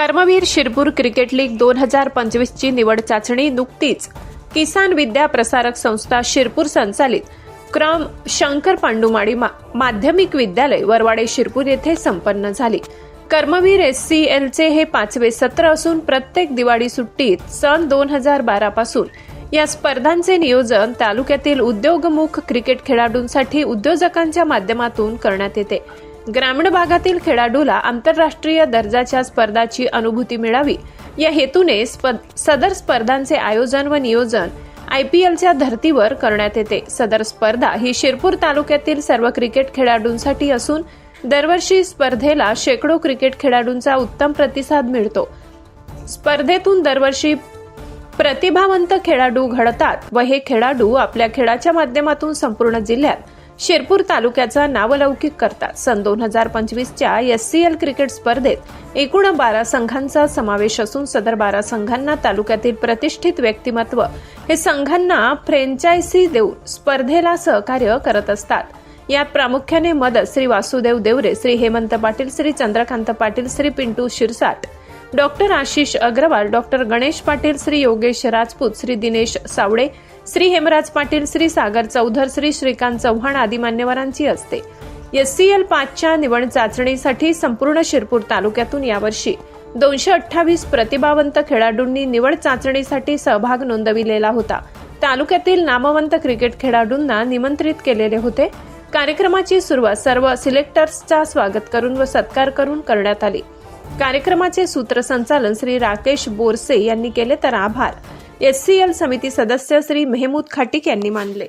Karmaveer Shirpur cricket league दोन हजार पंचवीसची निवड चाचणी नुकतीच किसान विद्या प्रसारक संस्था शिरपूर संचालित. क्रम शंकर पांडुमाडी मा- माध्यमिक विद्यालय वरवाडे शिरपूर येथे संपन्न झाली. कर्मवीर एस सी एलचे हे पाचवे सत्र असून प्रत्येक दिवाळी सुट्टीत सन दोन हजार बारा पासून या स्पर्धांचे नियोजन तालुक्यातील उद्योगमुख क्रिकेट खेळाडूंसाठी उद्योजकांच्या माध्यमातून करण्यात येते. ग्रामीण भागातील खेळाडूला आंतरराष्ट्रीय दर्जाच्या स्पर्धाची अनुभूती मिळावी. या हेतूने स्प- सदर स्पर्धांचे आयोजन व नियोजन आय पी एलच्या धर्तीवर करण्यात येते. सदर स्पर्धा ही शिरपूर तालुक्यातील सर्व क्रिकेट खेळाडूंसाठी असून दरवर्षी स्पर्धेला शेकडो क्रिकेट खेळाडूंचा उत्तम प्रतिसाद मिळतो. स्पर्धेतून दरवर्षी प्रतिभावंत खेळाडू घडतात व हे खेळाडू आपल्या खेळाच्या माध्यमातून संपूर्ण जिल्ह्यात शिरपूर तालुक्याचा नावलौकिक करतात. सन दोन हजार पंचवीसच्या एस सी एल क्रिकेट स्पर्धेत एकूण बारा संघांचा समावेश असून सदर बारा संघांना तालुक्यातील प्रतिष्ठित व्यक्तिमत्व हे संघांना फ्रँचायसी देऊन स्पर्धेला सहकार्य करत असतात. यात प्रामुख्याने मदत श्री वासुदेव देवरे श्री हेमंत पाटील श्री चंद्रकांत पाटील श्री पिंटू शिरसाट डॉक्टर आशिष अग्रवाल डॉक्टर गणेश पाटील श्री योगेश राजपूत श्री दिनेश सावडे श्री हेमराज पाटील श्री सागर चौधर श्री श्रीकांत चव्हाण आदी मान्यवरांची असते. एस सी एल पाचच्या निवड चाचणीसाठी संपूर्ण शिरपूर तालुक्यातून यावर्षी दोनशे अठ्ठावीस प्रतिभावंत खेळाडूंनी निवड चाचणीसाठी सहभाग नोंदविलेला होता. तालुक्यातील नामवंत क्रिकेट खेळाडूंना निमंत्रित केलेले होते. कार्यक्रमाची सुरुवात सर्व सिलेक्टर्सचा स्वागत करून व सत्कार करून करण्यात आली. कार्यक्रमाचे सूत्रसंचालन श्री राकेश बोरसे यांनी केले तर आभार. एस सी एल समिती सदस्य श्री मेहमूद खाटिक यांनी मानले.